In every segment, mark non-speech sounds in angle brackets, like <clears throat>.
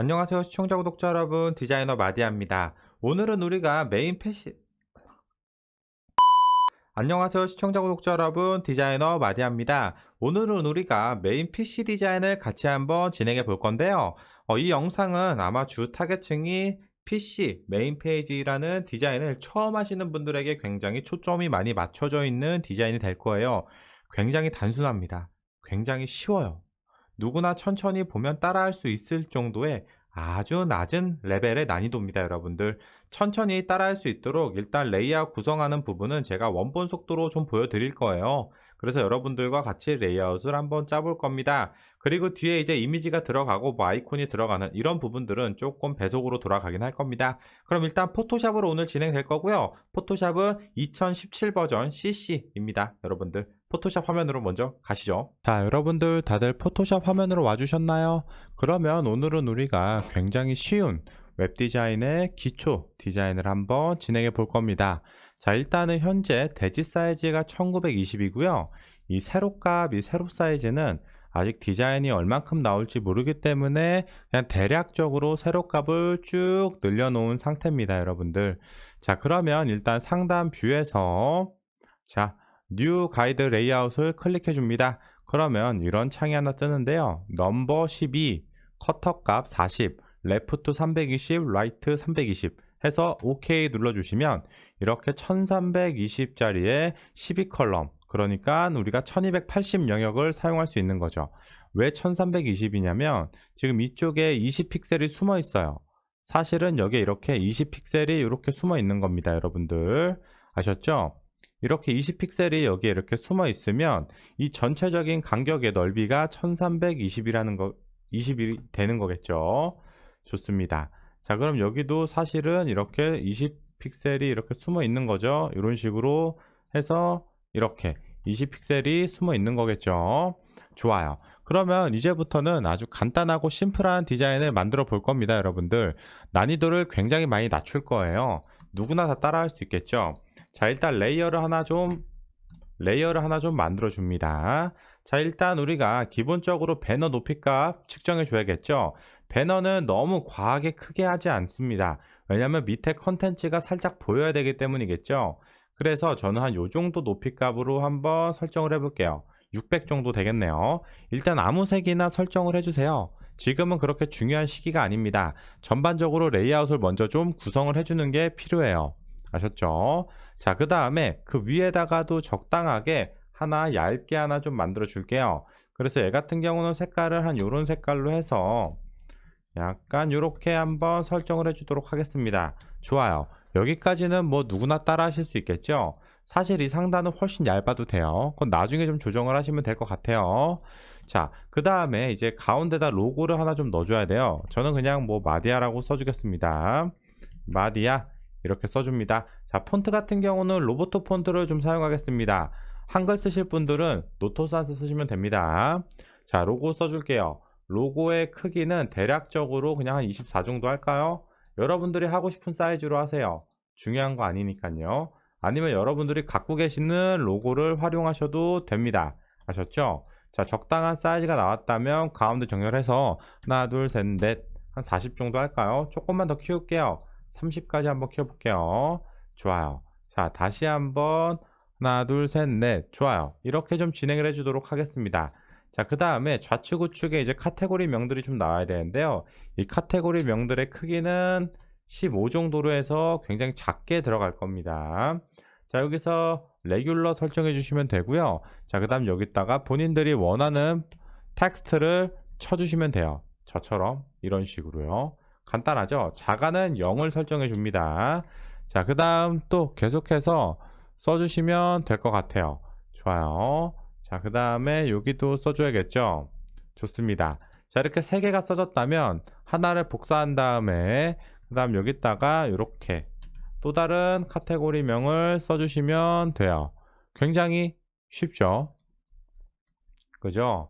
안녕하세요 시청자 구독자 여러분. 디자이너 마디아입니다. 오늘은 우리가 메인 패시 안녕하세요 시청자 구독자 여러분. 디자이너 마디아입니다. 오늘은 우리가 메인 PC 디자인을 같이 한번 진행해 볼 건데요. 어, 이 영상은 아마 주 타겟층이 PC 메인 페이지라는 디자인을 처음 하시는 분들에게 굉장히 초점이 많이 맞춰져 있는 디자인이 될 거예요. 굉장히 단순합니다. 굉장히 쉬워요 누구나 천천히 보면 따라할 수 있을 정도의 아주 낮은 레벨의 난이도입니다, 여러분들. 천천히 따라할 수 있도록 일단 레이아웃 구성하는 부분은 제가 원본 속도로 좀 보여드릴 거예요. 그래서 여러분들과 같이 레이아웃을 한번 짜볼 겁니다. 그리고 뒤에 이제 이미지가 들어가고 뭐 아이콘이 들어가는 이런 부분들은 조금 배속으로 돌아가긴 할 겁니다. 그럼 일단 포토샵으로 오늘 진행될 거고요. 포토샵은 2017 버전 CC입니다. 여러분들 포토샵 화면으로 먼저 가시죠. 자, 여러분들 다들 포토샵 화면으로 와주셨나요? 그러면 오늘은 우리가 굉장히 쉬운 웹 디자인의 기초 디자인을 한번 진행해 볼 겁니다. 자, 일단은 현재 대지 사이즈가 1920이고요. 이 세로값, 이 세로 사이즈는 아직 디자인이 얼만큼 나올지 모르기 때문에 그냥 대략적으로 세로값을 쭉 늘려놓은 상태입니다, 여러분들. 자, 그러면 일단 상단 뷰에서 자, 뉴 가이드 레이아웃을 클릭해 줍니다. 그러면 이런 창이 하나 뜨는데요. 넘버 12, 커터 값 40, 레프트 320, 라이트 320 해서 OK 눌러주시면 이렇게 1320짜리의 12컬럼 그러니까 우리가 1280 영역을 사용할 수 있는 거죠. 왜 1320이냐면 지금 이쪽에 20픽셀이 숨어 있어요. 사실은 여기에 이렇게 20픽셀이 이렇게 숨어 있는 겁니다, 여러분들. 아셨죠? 이렇게 20픽셀이 여기에 이렇게 숨어 있으면 이 전체적인 간격의 넓이가 1320이라는 거 20이 되는 거겠죠. 좋습니다. 자, 그럼 여기도 사실은 이렇게 20픽셀이 이렇게 숨어 있는 거죠. 이런 식으로 해서 이렇게 20픽셀이 숨어 있는 거겠죠. 좋아요. 그러면 이제부터는 아주 간단하고 심플한 디자인을 만들어 볼 겁니다, 여러분들. 난이도를 굉장히 많이 낮출 거예요. 누구나 다 따라할 수 있겠죠. 자, 일단 레이어를 하나 좀 레이어를 하나 좀 만들어 줍니다. 자, 일단 우리가 기본적으로 배너 높이값 측정해 줘야겠죠. 배너는 너무 과하게 크게 하지 않습니다. 왜냐하면 밑에 컨텐츠가 살짝 보여야 되기 때문이겠죠. 그래서 저는 한 요 정도 높이 값으로 한번 설정을 해 볼게요. 600 정도 되겠네요. 일단 아무 색이나 설정을 해주세요. 지금은 그렇게 중요한 시기가 아닙니다. 전반적으로 레이아웃을 먼저 좀 구성을 해주는 게 필요해요. 아셨죠? 자, 그 다음에 그 위에다가도 적당하게 하나 얇게 하나 좀 만들어 줄게요. 그래서 얘 같은 경우는 색깔을 한 요런 색깔로 해서 약간 요렇게 한번 설정을 해주도록 하겠습니다. 좋아요. 여기까지는 뭐 누구나 따라 하실 수 있겠죠 사실 이 상단은 훨씬 얇아도 돼요 그건 나중에 좀 조정을 하시면 될 것 같아요 자 그 다음에 이제 가운데다 로고를 하나 좀 넣어줘야 돼요 저는 그냥 뭐 마디아라고 써주겠습니다 마디아 이렇게 써줍니다 자 폰트 같은 경우는 로보토 폰트를 좀 사용하겠습니다 한글 쓰실 분들은 노토산스 쓰시면 됩니다 자 로고 써줄게요 로고의 크기는 대략적으로 그냥 한 24 정도 할까요 여러분들이 하고 싶은 사이즈로 하세요. 중요한 거 아니니까요. 아니면 여러분들이 갖고 계시는 로고를 활용하셔도 됩니다. 아셨죠? 자, 적당한 사이즈가 나왔다면 가운데 정렬해서 하나, 둘, 셋, 넷, 한 40 정도 할까요? 조금만 더 키울게요. 30까지 한번 키워볼게요. 좋아요. 자, 다시 한번 하나, 둘, 셋, 넷. 좋아요. 이렇게 좀 진행을 해주도록 하겠습니다. 자, 그 다음에 좌측 우측에 이제 카테고리 명들이 좀 나와야 되는데요. 이 카테고리 명들의 크기는 15 정도로 해서 굉장히 작게 들어갈 겁니다. 자, 여기서 레귤러 설정해 주시면 되고요. 자, 그 다음 여기다가 본인들이 원하는 텍스트를 쳐주시면 돼요. 저처럼 이런 식으로요. 간단하죠? 자가는 0을 설정해 줍니다. 자, 그 다음 또 계속해서 써주시면 될 것 같아요. 좋아요. 자, 그 다음에 여기도 써줘야겠죠? 좋습니다. 자, 이렇게 세 개가 써졌다면 하나를 복사한 다음에 그 다음 여기다가 이렇게 또 다른 카테고리명을 써주시면 돼요. 굉장히 쉽죠? 그죠?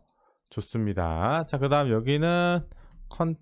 좋습니다. 자, 그 다음 여기는 컨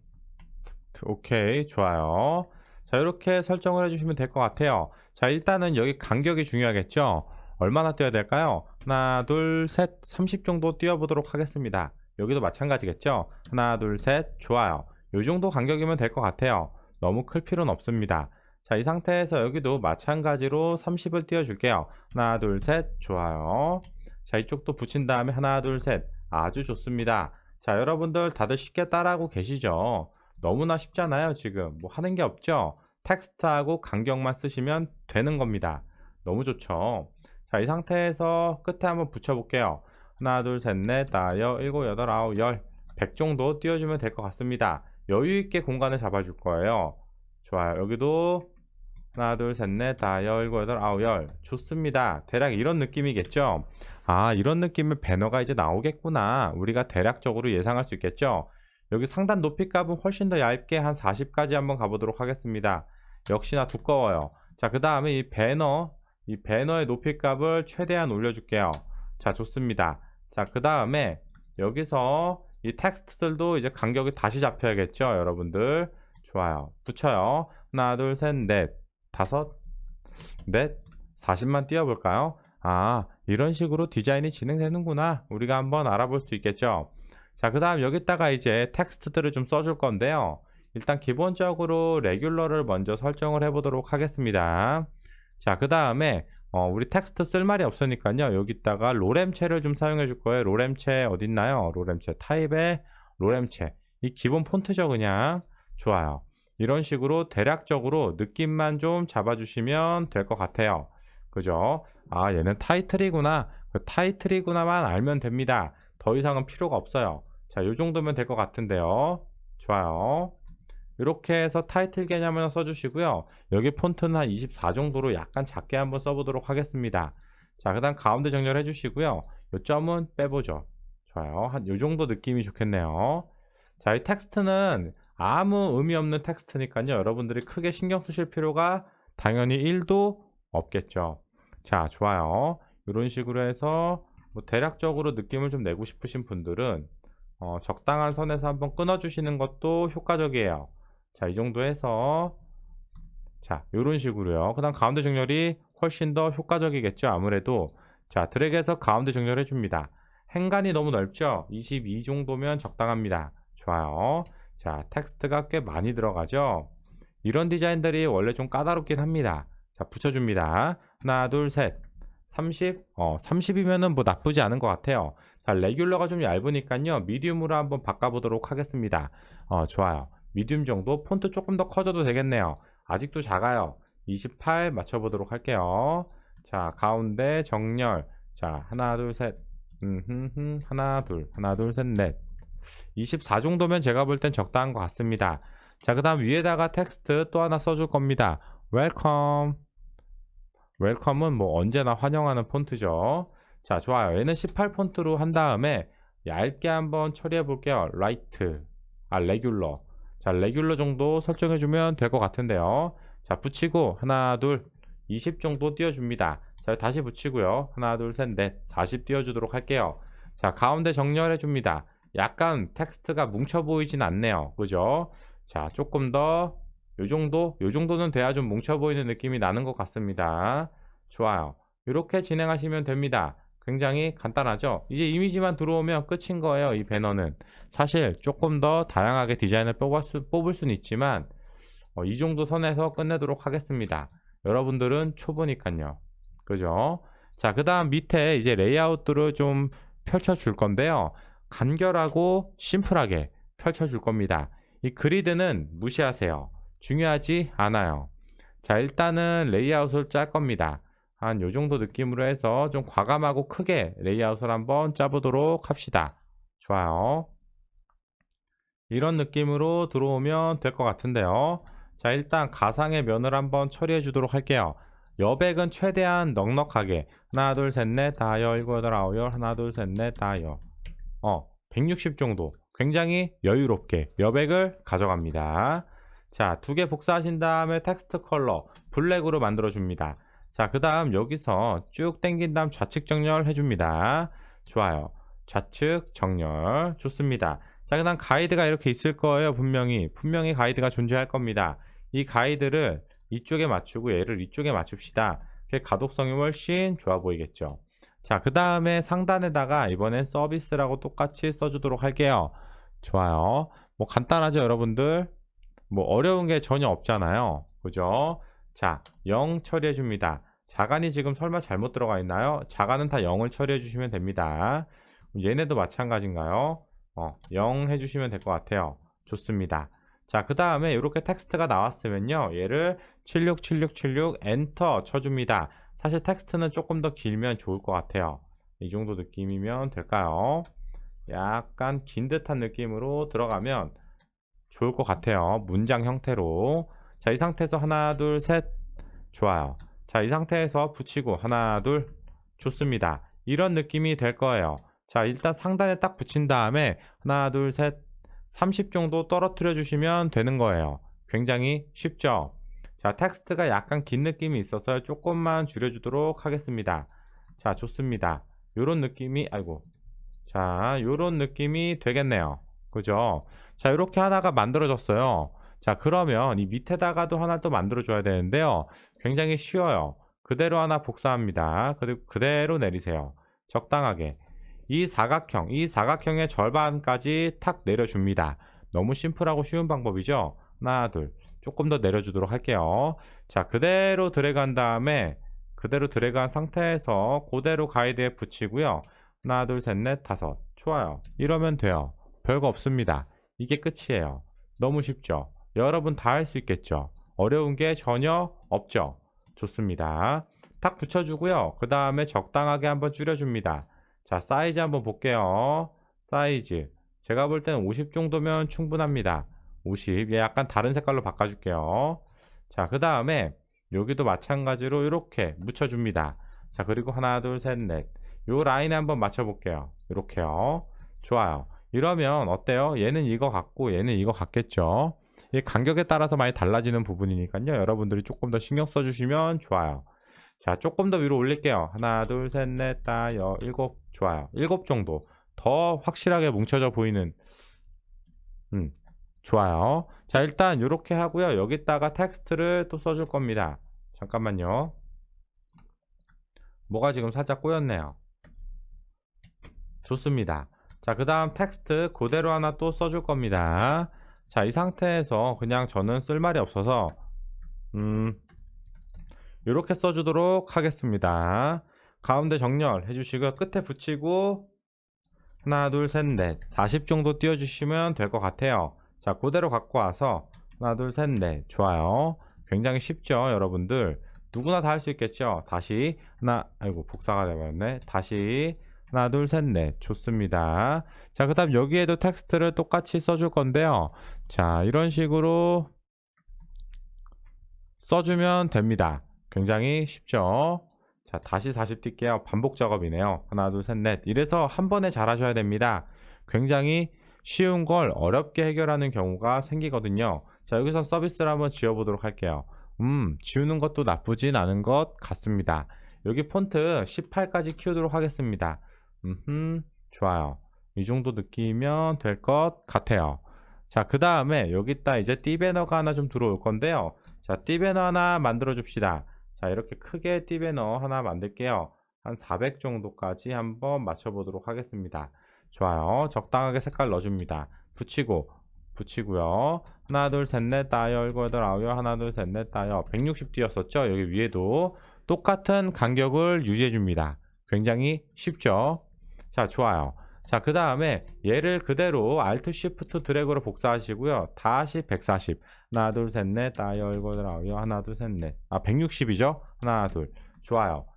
오케이 좋아요. 자 이렇게 설정을 해주시면 될 것 같아요. 자 일단은 여기 간격이 중요하겠죠. 얼마나 뛰어야 될까요? 하나, 둘, 셋, 30 정도 뛰어보도록 하겠습니다. 여기도 마찬가지겠죠? 하나, 둘, 셋, 좋아요. 요 정도 간격이면 될 것 같아요. 너무 클 필요는 없습니다. 자, 이 상태에서 여기도 마찬가지로 30을 띄워줄게요. 하나, 둘, 셋. 좋아요. 자, 이쪽도 붙인 다음에 하나, 둘, 셋. 아주 좋습니다. 자, 여러분들 다들 쉽게 따라하고 계시죠? 너무나 쉽잖아요, 지금. 뭐 하는 게 없죠? 텍스트하고 간격만 쓰시면 되는 겁니다. 너무 좋죠? 자, 이 상태에서 끝에 한번 붙여 볼게요. 하나, 둘, 셋, 넷, 다, 여, 일곱, 여덟, 아홉, 열. 100 정도 띄워주면 될 것 같습니다. 여유 있게 공간을 잡아 줄 거예요. 좋아요. 여기도 하나, 둘, 셋, 넷, 다, 여, 일곱, 여덟, 아홉, 열. 좋습니다. 대략 이런 느낌이겠죠? 아, 이런 느낌의 배너가 이제 나오겠구나. 우리가 대략적으로 예상할 수 있겠죠? 여기 상단 높이 값은 훨씬 더 얇게 한 40까지 한번 가보도록 하겠습니다. 역시나 두꺼워요. 자, 그 다음에 이 배너, 이 배너의 높이 값을 최대한 올려줄게요. 자, 좋습니다. 자, 그 다음에 여기서 이 텍스트들도 이제 간격이 다시 잡혀야겠죠, 여러분들. 좋아요. 붙여요. 하나, 둘, 셋, 넷, 다섯, 넷, 40만 띄워볼까요? 아, 이런 식으로 디자인이 진행되는구나. 우리가 한번 알아볼 수 있겠죠. 자, 그 다음 여기다가 이제 텍스트들을 좀 써줄 건데요. 일단 기본적으로 레귤러를 먼저 설정을 해보도록 하겠습니다. 자, 그 다음에 어, 우리 텍스트 쓸 말이 없으니까요. 여기다가 로렘체를 좀 사용해 줄 거예요. 로렘체 어딨나요? 로렘체 타입의 로렘체. 이 기본 폰트죠, 그냥. 좋아요. 이런 식으로 대략적으로 느낌만 좀 잡아주시면 될 것 같아요. 그죠? 아, 얘는 타이틀이구나. 그 타이틀이구나만 알면 됩니다. 더 이상은 필요가 없어요. 자, 요 정도면 될 것 같은데요. 좋아요. 이렇게 해서 타이틀 개념을 써주시고요. 여기 폰트는 한 24 정도로 약간 작게 한번 써보도록 하겠습니다. 자, 그 다음 가운데 정렬해 주시고요. 요 점은 빼보죠. 좋아요. 한 요 정도 느낌이 좋겠네요. 자, 이 텍스트는 아무 의미 없는 텍스트니까요. 여러분들이 크게 신경 쓰실 필요가 당연히 1도 없겠죠. 자, 좋아요. 이런 식으로 해서 뭐 대략적으로 느낌을 좀 내고 싶으신 분들은 어, 적당한 선에서 한번 끊어주시는 것도 효과적이에요. 자, 이 정도 해서 자, 이런 식으로요. 그 다음 가운데 정렬이 훨씬 더 효과적이겠죠. 아무래도 자, 드래그해서 가운데 정렬해 줍니다. 행간이 너무 넓죠? 22 정도면 적당합니다. 좋아요. 자, 텍스트가 꽤 많이 들어가죠? 이런 디자인들이 원래 좀 까다롭긴 합니다. 자, 붙여줍니다. 하나, 둘, 셋. 30? 어, 30이면은 뭐 나쁘지 않은 것 같아요. 자, 레귤러가 좀 얇으니까요. 미디움으로 한번 바꿔보도록 하겠습니다. 어, 좋아요. 미디움 정도 폰트 조금 더 커져도 되겠네요. 아직도 작아요. 28 맞춰보도록 할게요. 자, 가운데 정렬. 자, 하나, 둘, 셋. 음, 하나, 둘, 하나, 둘, 셋, 넷. 24 정도면 제가 볼 땐 적당한 것 같습니다. 자, 그 다음 위에다가 텍스트 또 하나 써줄 겁니다. 웰컴. 웰컴은 뭐 언제나 환영하는 폰트죠. 자, 좋아요. 얘는 18 폰트로 한 다음에 얇게 한번 처리해 볼게요. 라이트. 아, 레귤러. 자, 레귤러 정도 설정해 주면 될 것 같은데요. 자, 붙이고 하나, 둘, 20 정도 띄워줍니다. 자, 다시 붙이고요. 하나, 둘, 셋, 넷, 40 띄워주도록 할게요. 자, 가운데 정렬해 줍니다. 약간 텍스트가 뭉쳐 보이진 않네요. 그죠? 자, 조금 더, 요 정도, 요 정도는 돼야 좀 뭉쳐 보이는 느낌이 나는 것 같습니다. 좋아요. 이렇게 진행하시면 됩니다. 굉장히 간단하죠? 이제 이미지만 들어오면 끝인 거예요, 이 배너는. 사실 조금 더 다양하게 디자인을 뽑을, 수, 뽑을 수는 있지만, 어, 이 정도 선에서 끝내도록 하겠습니다. 여러분들은 초보니까요. 그죠? 자, 그 다음 밑에 이제 레이아웃들을 좀 펼쳐 줄 건데요. 간결하고 심플하게 펼쳐 줄 겁니다. 이 그리드는 무시하세요. 중요하지 않아요. 자, 일단은 레이아웃을 짤 겁니다. 한 요 정도 느낌으로 해서 좀 과감하고 크게 레이아웃을 한번 짜보도록 합시다. 좋아요. 이런 느낌으로 들어오면 될 것 같은데요. 자, 일단 가상의 면을 한번 처리해 주도록 할게요. 여백은 최대한 넉넉하게 하나, 둘, 셋, 넷, 다, 여, 일곱, 여덟, 아홉, 열 하나, 둘, 셋, 넷, 다, 여 어, 160 정도 굉장히 여유롭게 여백을 가져갑니다. 자, 두 개 복사하신 다음에 텍스트 컬러 블랙으로 만들어 줍니다. 자, 그 다음 여기서 쭉 당긴 다음 좌측 정렬 해줍니다. 좋아요. 좌측 정렬 좋습니다. 자, 그 다음 가이드가 이렇게 있을 거예요. 분명히 분명히 가이드가 존재할 겁니다. 이 가이드를 이쪽에 맞추고 얘를 이쪽에 맞춥시다. 그게 가독성이 훨씬 좋아 보이겠죠. 자, 그 다음에 상단에다가 이번엔 서비스라고 똑같이 써주도록 할게요. 좋아요. 뭐 간단하죠, 여러분들? 뭐 어려운 게 전혀 없잖아요. 그죠? 자, 0 처리해 줍니다. 자간이 지금 설마 잘못 들어가 있나요? 자간은 다 0을 처리해 주시면 됩니다. 얘네도 마찬가지인가요? 어, 0 해주시면 될 것 같아요. 좋습니다. 자, 그 다음에 이렇게 텍스트가 나왔으면요. 얘를 767676 엔터 쳐줍니다. 사실 텍스트는 조금 더 길면 좋을 것 같아요. 이 정도 느낌이면 될까요? 약간 긴 듯한 느낌으로 들어가면 좋을 것 같아요. 문장 형태로. 자, 이 상태에서 하나, 둘, 셋. 좋아요. 자, 이 상태에서 붙이고 하나, 둘. 좋습니다. 이런 느낌이 될 거예요. 자, 일단 상단에 딱 붙인 다음에 하나, 둘, 셋. 30 정도 떨어뜨려 주시면 되는 거예요. 굉장히 쉽죠? 자, 텍스트가 약간 긴 느낌이 있어서 조금만 줄여주도록 하겠습니다. 자, 좋습니다. 요런 느낌이, 아이고. 자, 요런 느낌이 되겠네요. 그죠? 자, 이렇게 하나가 만들어졌어요. 자, 그러면 이 밑에다가도 하나 또 만들어 줘야 되는데요. 굉장히 쉬워요. 그대로 하나 복사합니다. 그리고 그대로 내리세요. 적당하게. 이 사각형, 이 사각형의 절반까지 탁 내려줍니다. 너무 심플하고 쉬운 방법이죠? 하나, 둘. 조금 더 내려주도록 할게요. 자, 그대로 드래그한 다음에 그대로 드래그한 상태에서 그대로 가이드에 붙이고요. 하나, 둘, 셋, 넷, 다섯. 좋아요. 이러면 돼요. 별거 없습니다. 이게 끝이에요. 너무 쉽죠? 여러분 다 할 수 있겠죠? 어려운 게 전혀 없죠? 좋습니다. 탁 붙여주고요. 그 다음에 적당하게 한번 줄여줍니다. 자, 사이즈 한번 볼게요. 사이즈. 제가 볼 때는 50 정도면 충분합니다. 50. 얘 약간 다른 색깔로 바꿔줄게요. 자, 그 다음에 여기도 마찬가지로 이렇게 묻혀줍니다. 자, 그리고 하나, 둘, 셋, 넷. 요 라인에 한번 맞춰볼게요. 이렇게요. 좋아요. 이러면 어때요? 얘는 이거 같고 얘는 이거 같겠죠? 이 간격에 따라서 많이 달라지는 부분이니까요. 여러분들이 조금 더 신경 써주시면 좋아요. 자, 조금 더 위로 올릴게요. 하나, 둘, 셋, 넷, 다, 여, 일곱. 좋아요. 일곱 정도. 더 확실하게 뭉쳐져 보이는, 음, 좋아요. 자, 일단 이렇게 하고요. 여기다가 텍스트를 또 써줄 겁니다. 잠깐만요. 뭐가 지금 살짝 꼬였네요. 좋습니다. 자, 그 다음 텍스트 그대로 하나 또 써줄 겁니다. 자, 이 상태에서 그냥 저는 쓸 말이 없어서, 음, 이렇게 써주도록 하겠습니다. 가운데 정렬 해주시고요. 끝에 붙이고, 하나, 둘, 셋, 넷. 40 정도 띄워주시면 될 것 같아요. 자, 그대로 갖고 와서, 하나, 둘, 셋, 넷. 좋아요. 굉장히 쉽죠, 여러분들. 누구나 다 할 수 있겠죠? 다시, 하나, 아이고, 복사가 되버렸네. 다시, 하나, 둘, 셋, 넷. 좋습니다. 자, 그 다음 여기에도 텍스트를 똑같이 써줄 건데요. 자, 이런 식으로 써주면 됩니다. 굉장히 쉽죠? 자, 다시 40 뛸게요. 반복 작업이네요. 하나, 둘, 셋, 넷. 이래서 한 번에 잘 하셔야 됩니다. 굉장히 쉬운 걸 어렵게 해결하는 경우가 생기거든요. 자, 여기서 서비스를 한번 지워보도록 할게요. 음, 지우는 것도 나쁘진 않은 것 같습니다. 여기 폰트 18까지 키우도록 하겠습니다. 음, 좋아요. 이 정도 느끼면 될 것 같아요. 자, 그 다음에 여기다 이제 띠 배너가 하나 좀 들어올 건데요. 자, 띠 배너 하나 만들어 줍시다. 자, 이렇게 크게 띠 배너 하나 만들게요. 한 400 정도까지 한번 맞춰보도록 하겠습니다. 좋아요. 적당하게 색깔 넣어줍니다. 붙이고, 붙이고요. 하나, 둘, 셋, 넷, 다여, 일곱, 여덟, 아홉, 열, 하나, 둘, 셋, 넷, 다여. 160 띄었었죠? 여기 위에도 똑같은 간격을 유지해줍니다. 굉장히 쉽죠? 자, 좋아요. 자, 그 다음에 얘를 그대로 Alt Shift 드래그로 복사하시고요. 다시 140. 하나, 둘, 셋, 넷, 다, 열, 일곱, 여덟, 아홉, 열, 하나, 둘, 셋, 넷. 아, 160이죠? 하나, 둘. 좋아요.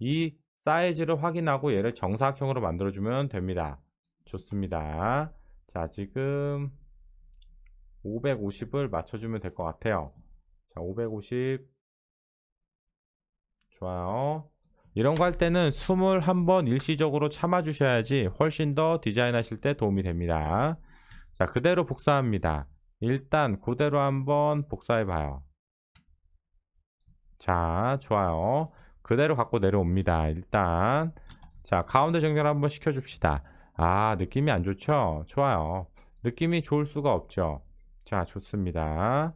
이 사이즈를 확인하고 얘를 정사각형으로 만들어주면 됩니다. 좋습니다. 자, 지금 550을 맞춰주면 될 것 같아요. 자, 550. 좋아요. 이런 거 할 때는 숨을 한번 일시적으로 참아 주셔야지 훨씬 더 디자인 하실 때 도움이 됩니다. 자, 그대로 복사합니다. 일단 그대로 한번 복사해 봐요. 자, 좋아요. 그대로 갖고 내려옵니다. 일단 자, 가운데 정렬 한번 시켜 줍시다. 아, 느낌이 안 좋죠? 좋아요. 느낌이 좋을 수가 없죠. 자, 좋습니다.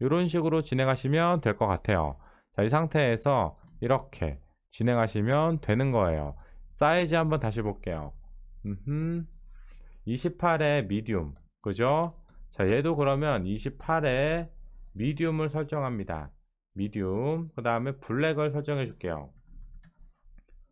이런 식으로 진행하시면 될 것 같아요. 자, 이 상태에서 이렇게 진행하시면 되는 거예요. 사이즈 한번 다시 볼게요. 음흠. 28의 미디움. 그죠? 자, 얘도 그러면 28에 미디움을 설정합니다. 미디움. 그 다음에 블랙을 설정해 줄게요.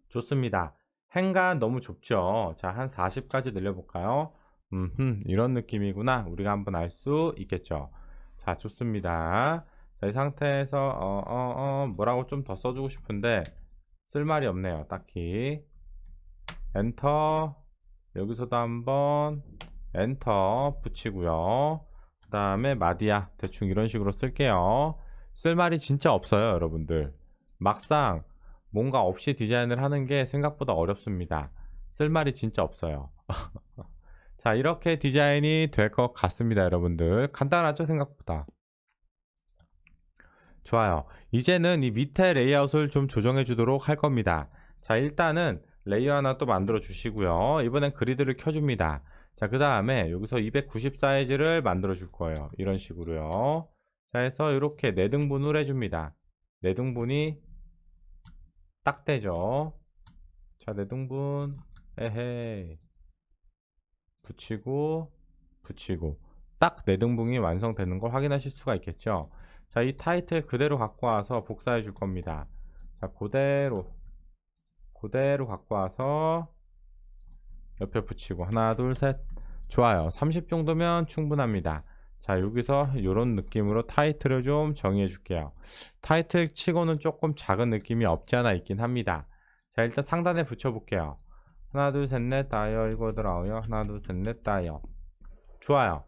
좋습니다. 행간 너무 좁죠? 자, 한 40까지 늘려볼까요? 음, 이런 느낌이구나. 우리가 한번 알 수 있겠죠. 자, 좋습니다. 자, 이 상태에서, 어, 어, 어, 뭐라고 좀 더 써주고 싶은데, 쓸 말이 없네요. 딱히. 엔터. 여기서도 한번, 엔터 붙이고요. 그 다음에 마디아. 대충 이런 식으로 쓸게요. 쓸 말이 진짜 없어요, 여러분들. 막상, 뭔가 없이 디자인을 하는 게 생각보다 어렵습니다. 쓸 말이 진짜 없어요. <laughs> 자, 이렇게 디자인이 될 것 같습니다, 여러분들. 간단하죠, 생각보다. 좋아요. 이제는 이 밑에 레이아웃을 좀 조정해 주도록 할 겁니다. 자, 일단은 레이어 하나 또 만들어 주시고요. 이번엔 그리드를 켜줍니다. 자, 그 다음에 여기서 290 사이즈를 만들어 줄 거예요. 이런 식으로요. 자, 해서 이렇게 4등분을 해줍니다. 4등분이 딱 되죠. 자, 4등분. 에헤이. 붙이고, 붙이고. 딱 4등분이 완성되는 걸 확인하실 수가 있겠죠. 자, 이 타이틀 그대로 갖고 와서 복사해 줄 겁니다. 자, 그대로. 그대로 갖고 와서 옆에 붙이고 하나 둘 셋. 좋아요. 30 정도면 충분합니다. 자 여기서 이런 느낌으로 타이틀을 좀 정의해 줄게요. 타이틀 치고는 조금 작은 느낌이 없지 않아 있긴 합니다. 자 일단 상단에 붙여 볼게요. 하나 둘 셋 넷. 다이어 이거 들어오요. 하나 둘 셋 넷. 다이어 좋아요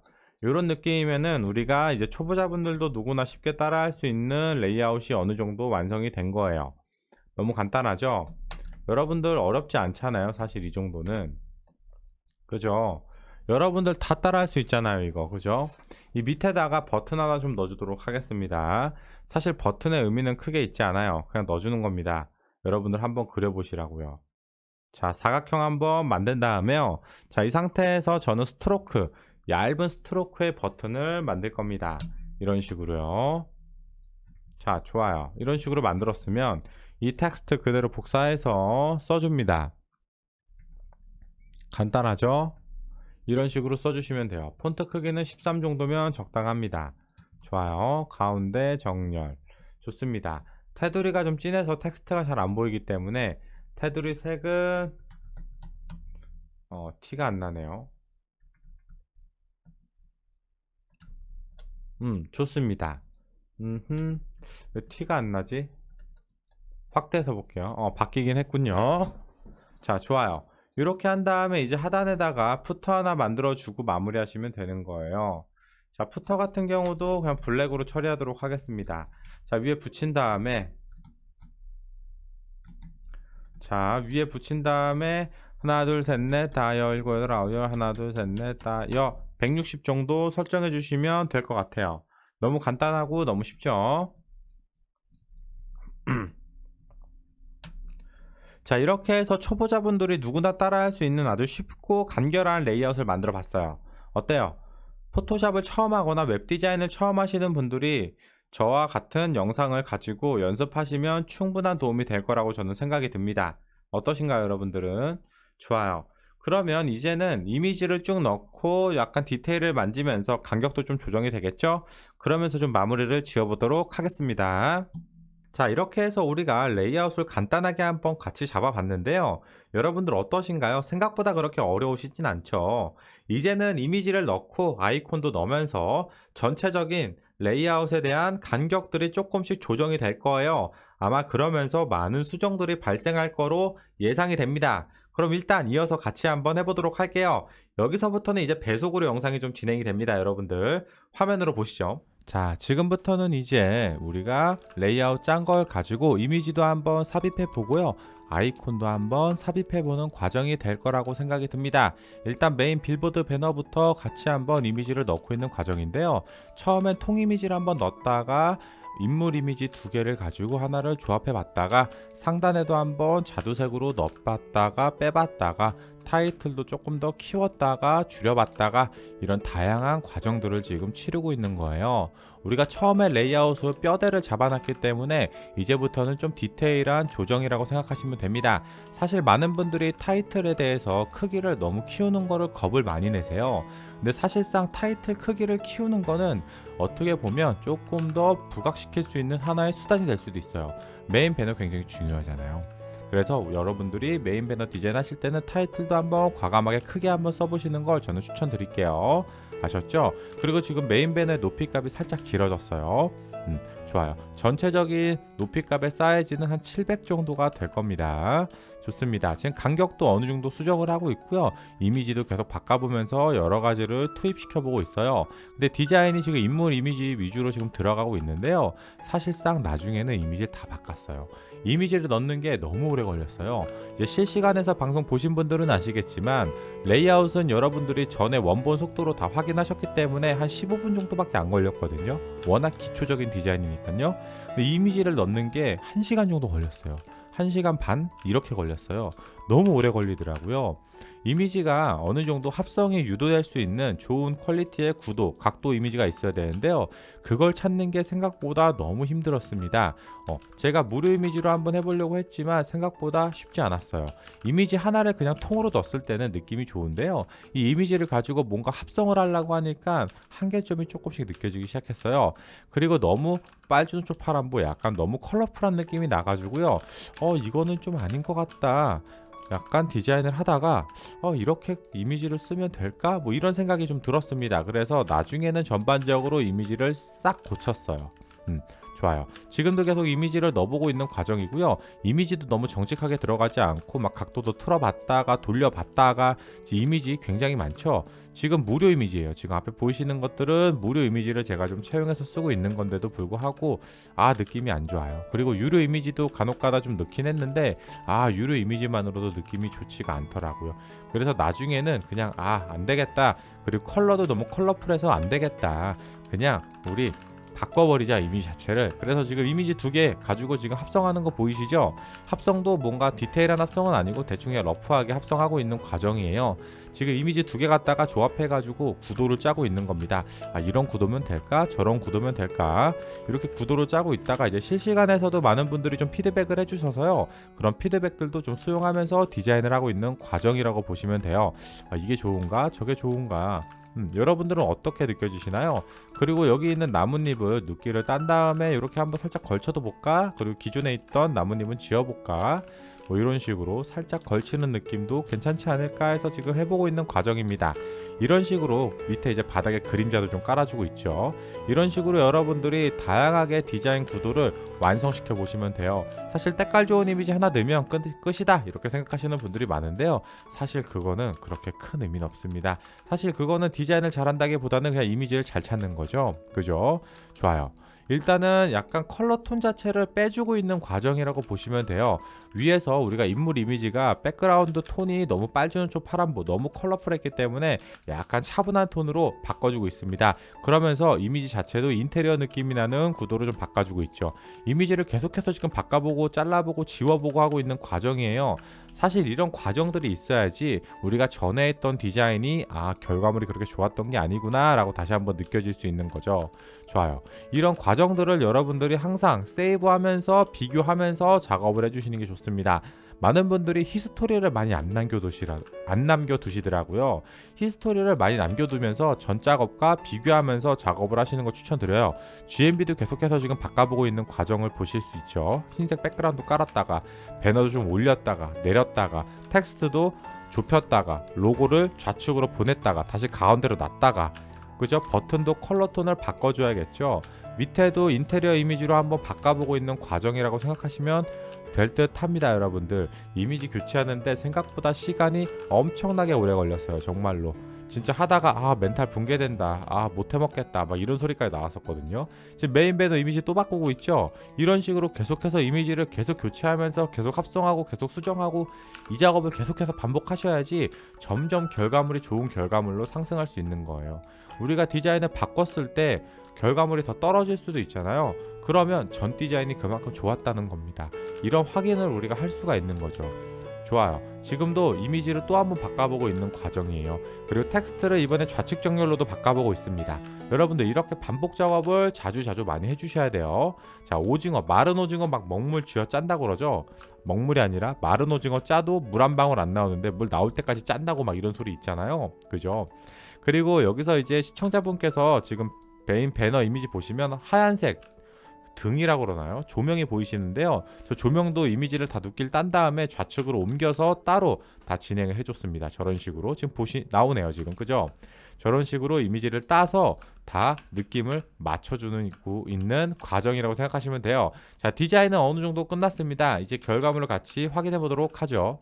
이런 느낌이면은 우리가 이제 초보자분들도 누구나 쉽게 따라 할 수 있는 레이아웃이 어느 정도 완성이 된 거예요 너무 간단하죠 여러분들 어렵지 않잖아요. 사실 이 정도는. 그죠? 여러분들 다 따라 할 수 있잖아요. 이거. 그죠? 이 밑에다가 버튼 하나 좀 넣어주도록 하겠습니다. 사실 버튼의 의미는 크게 있지 않아요. 그냥 넣어주는 겁니다. 여러분들 한번 그려보시라고요. 자, 사각형 한번 만든 다음에요. 자, 이 상태에서 저는 스트로크, 얇은 스트로크의 버튼을 만들 겁니다. 이런 식으로요. 자, 좋아요. 이런 식으로 만들었으면 이 텍스트 그대로 복사해서 써줍니다. 간단하죠? 이런 식으로 써주시면 돼요. 폰트 크기는 13 정도면 적당합니다. 좋아요. 가운데 정렬. 좋습니다. 테두리가 좀 진해서 텍스트가 잘 안 보이기 때문에 테두리 색은 어, 티가 안 나네요. 음, 좋습니다. 음흠, 왜 티가 안 나지? 확대해서 볼게요. 어, 바뀌긴 했군요. 자, 좋아요. 이렇게 한 다음에 이제 하단에다가 푸터 하나 만들어주고 마무리하시면 되는 거예요. 자, 푸터 같은 경우도 그냥 블랙으로 처리하도록 하겠습니다. 자, 위에 붙인 다음에 자, 위에 붙인 다음에 하나, 둘, 셋, 넷, 다 여, 일곱, 여덟, 아홉, 열, 하나, 둘, 셋, 넷, 다 여 160 정도 설정해 주시면 될 것 같아요. 너무 간단하고 너무 쉽죠? <clears throat> 자 이렇게 해서 초보자분들이 누구나 따라할 수 있는 아주 쉽고 간결한 레이아웃을 만들어 봤어요 어때요? 포토샵을 처음 하거나 웹 디자인을 처음 하시는 분들이 저와 같은 영상을 가지고 연습하시면 충분한 도움이 될 거라고 저는 생각이 듭니다 어떠신가요 여러분들은? 좋아요 그러면 이제는 이미지를 쭉 넣고 약간 디테일을 만지면서 간격도 좀 조정이 되겠죠? 그러면서 좀 마무리를 지어보도록 하겠습니다. 자 이렇게 해서 우리가 레이아웃을 간단하게 한번 같이 잡아봤는데요. 여러분들 어떠신가요? 생각보다 그렇게 어려우시진 않죠? 이제는 이미지를 넣고 아이콘도 넣으면서 전체적인 레이아웃에 대한 간격들이 조금씩 조정이 될 거예요. 아마 그러면서 많은 수정들이 발생할 거로 예상이 됩니다 그럼 일단 이어서 같이 한번 해보도록 할게요. 여기서부터는 이제 배속으로 영상이 좀 진행이 됩니다 여러분들. 화면으로 보시죠. 자 지금부터는 이제 우리가 레이아웃 짠 걸 가지고 이미지도 한번 삽입해 보고요. 아이콘도 한번 삽입해 보는 과정이 될 거라고 생각이 듭니다. 일단 메인 빌보드 배너부터 같이 한번 이미지를 넣고 있는 과정인데요. 처음엔 통 이미지를 한번 넣었다가 인물 이미지 두 개를 가지고 하나를 조합해 봤다가 상단에도 한번 자두색으로 넣어봤다가 빼봤다가 타이틀도 조금 더 키웠다가 줄여봤다가 이런 다양한 과정들을 지금 치르고 있는 거예요. 우리가 처음에 레이아웃으로 뼈대를 잡아놨기 때문에 이제부터는 좀 디테일한 조정이라고 생각하시면 됩니다. 사실 많은 분들이 타이틀에 대해서 크기를 너무 키우는 거를 겁을 많이 내세요. 근데 사실상 타이틀 크기를 키우는 거는 어떻게 보면 조금 더 부각시킬 수 있는 하나의 수단이 될 수도 있어요. 메인 배너 굉장히 중요하잖아요. 그래서 여러분들이 메인 배너 디자인 하실 때는 타이틀도 한번 과감하게 크게 한번 써보시는 걸 저는 추천드릴게요. 아셨죠? 그리고 지금 메인 배너의 높이 값이 살짝 길어졌어요. 음, 좋아요. 전체적인 높이 값의 사이즈는 한 700 정도가 될 겁니다. 좋습니다. 지금 간격도 어느 정도 수정을 하고 있고요. 이미지도 계속 바꿔보면서 여러 가지를 투입시켜 보고 있어요. 근데 디자인이 지금 인물 이미지 위주로 지금 들어가고 있는데요. 사실상 나중에는 이미지를 다 바꿨어요. 이미지를 넣는 게 너무 오래 걸렸어요. 이제 실시간에서 방송 보신 분들은 아시겠지만 레이아웃은 여러분들이 전에 원본 속도로 다 확인하셨기 때문에 한 15분 정도밖에 안 걸렸거든요. 워낙 기초적인 디자인이니까요. 이미지를 넣는 게 1시간 정도 걸렸어요. 1시간 반 이렇게 걸렸어요. 너무 오래 걸리더라고요. 이미지가 어느 정도 합성이 유도될 수 있는 좋은 퀄리티의 구도, 각도 이미지가 있어야 되는데요. 그걸 찾는 게 생각보다 너무 힘들었습니다. 어, 제가 무료 이미지로 한번 해보려고 했지만 생각보다 쉽지 않았어요. 이미지 하나를 그냥 통으로 넣었을 때는 느낌이 좋은데요. 이 이미지를 가지고 뭔가 합성을 하려고 하니까 한계점이 조금씩 느껴지기 시작했어요. 그리고 너무 빨주노초 파란보 약간 너무 컬러풀한 느낌이 나가지고요. 어 이거는 좀 아닌 것 같다. 약간 디자인을 하다가 어 이렇게 이미지를 쓰면 될까? 뭐 이런 생각이 좀 들었습니다. 그래서 나중에는 전반적으로 이미지를 싹 고쳤어요. 음. 좋아요. 지금도 계속 이미지를 넣어보고 있는 과정이고요. 이미지도 너무 정직하게 들어가지 않고 막 각도도 틀어봤다가 돌려봤다가 이미지 굉장히 많죠. 지금 무료 이미지예요. 지금 앞에 보이시는 것들은 무료 이미지를 제가 좀 채용해서 쓰고 있는 건데도 불구하고 아 느낌이 안 좋아요. 그리고 유료 이미지도 간혹가다 좀 넣긴 했는데 아 유료 이미지만으로도 느낌이 좋지가 않더라고요. 그래서 나중에는 그냥 아 안 되겠다. 그리고 컬러도 너무 컬러풀해서 안 되겠다. 그냥 우리 바꿔버리자 이미지 자체를. 그래서 지금 이미지 두 개 가지고 지금 합성하는 거 보이시죠? 합성도 뭔가 디테일한 합성은 아니고 대충 그냥 러프하게 합성하고 있는 과정이에요. 지금 이미지 두 개 갖다가 조합해 가지고 구도를 짜고 있는 겁니다. 아 이런 구도면 될까? 저런 구도면 될까? 이렇게 구도를 짜고 있다가 이제 실시간에서도 많은 분들이 좀 피드백을 해주셔서요. 그런 피드백들도 좀 수용하면서 디자인을 하고 있는 과정이라고 보시면 돼요. 아 이게 좋은가? 저게 좋은가 음, 여러분들은 어떻게 느껴지시나요? 그리고 여기 있는 나뭇잎을 눕기를 딴 다음에 이렇게 한번 살짝 걸쳐도 볼까? 그리고 기존에 있던 나뭇잎은 지워볼까? 뭐 이런 식으로 살짝 걸치는 느낌도 괜찮지 않을까 해서 지금 해보고 있는 과정입니다. 이런 식으로 밑에 이제 바닥에 그림자도 좀 깔아주고 있죠. 이런 식으로 여러분들이 다양하게 디자인 구도를 완성시켜 보시면 돼요. 사실 때깔 좋은 이미지 하나 넣으면 끝, 끝이다 이렇게 생각하시는 분들이 많은데요. 사실 그거는 그렇게 큰 의미는 없습니다. 사실 그거는 디자인을 잘한다기보다는 그냥 이미지를 잘 찾는 거죠. 그죠? 좋아요. 일단은 약간 컬러 톤 자체를 빼주고 있는 과정이라고 보시면 돼요. 위에서 우리가 인물 이미지가 백그라운드 톤이 너무 빨주노초 파란보 너무 컬러풀했기 때문에 약간 차분한 톤으로 바꿔주고 있습니다. 그러면서 이미지 자체도 인테리어 느낌이 나는 구도로 좀 바꿔주고 있죠. 이미지를 계속해서 지금 바꿔보고 잘라보고 지워보고 하고 있는 과정이에요. 사실 이런 과정들이 있어야지 우리가 전에 했던 디자인이 아 결과물이 그렇게 좋았던 게 아니구나 라고 다시 한번 느껴질 수 있는 거죠. 좋아요. 이런 과정들을 여러분들이 항상 세이브하면서 비교하면서 작업을 해주시는 게 좋습니다. 많은 분들이 히스토리를 많이 안 남겨두시라 안 남겨두시더라고요. 히스토리를 많이 남겨두면서 전 작업과 비교하면서 작업을 하시는 거 추천드려요. GMB도 계속해서 지금 바꿔보고 있는 과정을 보실 수 있죠. 흰색 백그라운드 깔았다가 배너도 좀 올렸다가 내렸다가 텍스트도 좁혔다가 로고를 좌측으로 보냈다가 다시 가운데로 놨다가 그죠? 버튼도 컬러 톤을 바꿔줘야겠죠. 밑에도 인테리어 이미지로 한번 바꿔보고 있는 과정이라고 생각하시면 될 듯 합니다, 여러분들. 이미지 교체하는데 생각보다 시간이 엄청나게 오래 걸렸어요, 정말로. 진짜 하다가 아 멘탈 붕괴된다 아 못해 먹겠다 막 이런 소리까지 나왔었거든요 지금 메인 배너 이미지 또 바꾸고 있죠 이런 식으로 계속해서 이미지를 계속 교체하면서 계속 합성하고 계속 수정하고 이 작업을 계속해서 반복하셔야지 점점 결과물이 좋은 결과물로 상승할 수 있는 거예요 우리가 디자인을 바꿨을 때 결과물이 더 떨어질 수도 있잖아요 그러면 전 디자인이 그만큼 좋았다는 겁니다 이런 확인을 우리가 할 수가 있는 거죠 좋아요 지금도 이미지를 또 한번 바꿔보고 있는 과정이에요. 그리고 텍스트를 이번에 좌측 정렬로도 바꿔보고 있습니다. 여러분들 이렇게 반복 작업을 자주 자주 많이 해주셔야 돼요. 자 오징어 마른 오징어 막 먹물 쥐어 짠다고 그러죠. 먹물이 아니라 마른 오징어 짜도 물 한 방울 안 나오는데 물 나올 때까지 짠다고 막 이런 소리 있잖아요. 그죠? 그리고 여기서 이제 시청자분께서 지금 메인 배너 이미지 보시면 하얀색 등이라고 그러나요? 조명이 보이시는데요. 저 조명도 이미지를 다 눕길 딴 다음에 좌측으로 옮겨서 따로 다 진행을 해줬습니다. 저런 식으로 지금 보시 나오네요. 지금 그죠? 저런 식으로 이미지를 따서 다 느낌을 맞춰주는 고 있는 과정이라고 생각하시면 돼요. 자 디자인은 어느 정도 끝났습니다. 이제 결과물을 같이 확인해 보도록 하죠.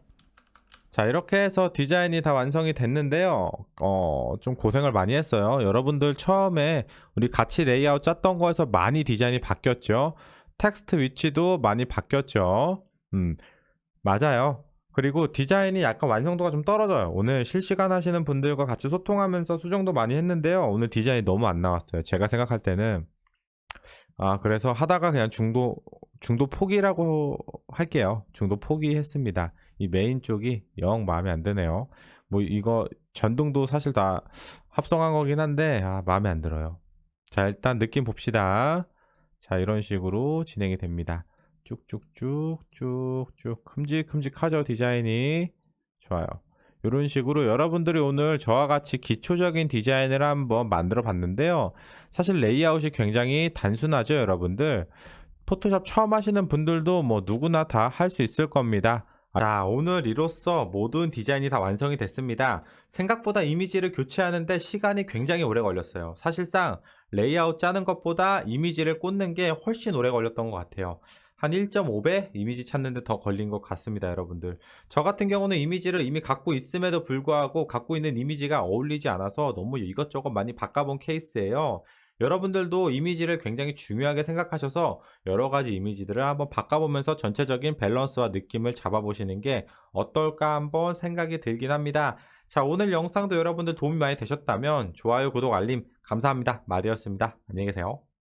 자 이렇게 해서 디자인이 다 완성이 됐는데요. 어 좀 고생을 많이 했어요. 여러분들 처음에 우리 같이 레이아웃 짰던 거에서 많이 디자인이 바뀌었죠? 텍스트 위치도 많이 바뀌었죠? 음 맞아요. 그리고 디자인이 약간 완성도가 좀 떨어져요. 오늘 실시간 하시는 분들과 같이 소통하면서 수정도 많이 했는데요. 오늘 디자인이 너무 안 나왔어요. 제가 생각할 때는. 아 그래서 하다가 그냥 중도 중도 포기라고 할게요. 중도 포기했습니다 이 메인 쪽이 영 마음에 안 드네요. 뭐 이거 전등도 사실 다 합성한 거긴 한데 아 마음에 안 들어요. 자 일단 느낌 봅시다. 자 이런 식으로 진행이 됩니다. 쭉쭉쭉 쭉쭉 큼직큼직하죠 디자인이 좋아요. 이런 식으로 여러분들이 오늘 저와 같이 기초적인 디자인을 한번 만들어 봤는데요. 사실 레이아웃이 굉장히 단순하죠 여러분들. 포토샵 처음 하시는 분들도 뭐 누구나 다 할 수 있을 겁니다. 자, 오늘 이로써 모든 디자인이 다 완성이 됐습니다. 생각보다 이미지를 교체하는데 시간이 굉장히 오래 걸렸어요. 사실상 레이아웃 짜는 것보다 이미지를 꽂는 게 훨씬 오래 걸렸던 것 같아요. 한 1.5배 이미지 찾는데 더 걸린 것 같습니다, 여러분들. 저 같은 경우는 이미지를 이미 갖고 있음에도 불구하고 갖고 있는 이미지가 어울리지 않아서 너무 이것저것 많이 바꿔본 케이스예요. 여러분들도 이미지를 굉장히 중요하게 생각하셔서 여러 가지 이미지들을 한번 바꿔보면서 전체적인 밸런스와 느낌을 잡아보시는 게 어떨까 한번 생각이 들긴 합니다. 자, 오늘 영상도 여러분들 도움이 많이 되셨다면 좋아요, 구독, 알림 감사합니다. 마디였습니다. 안녕히 계세요.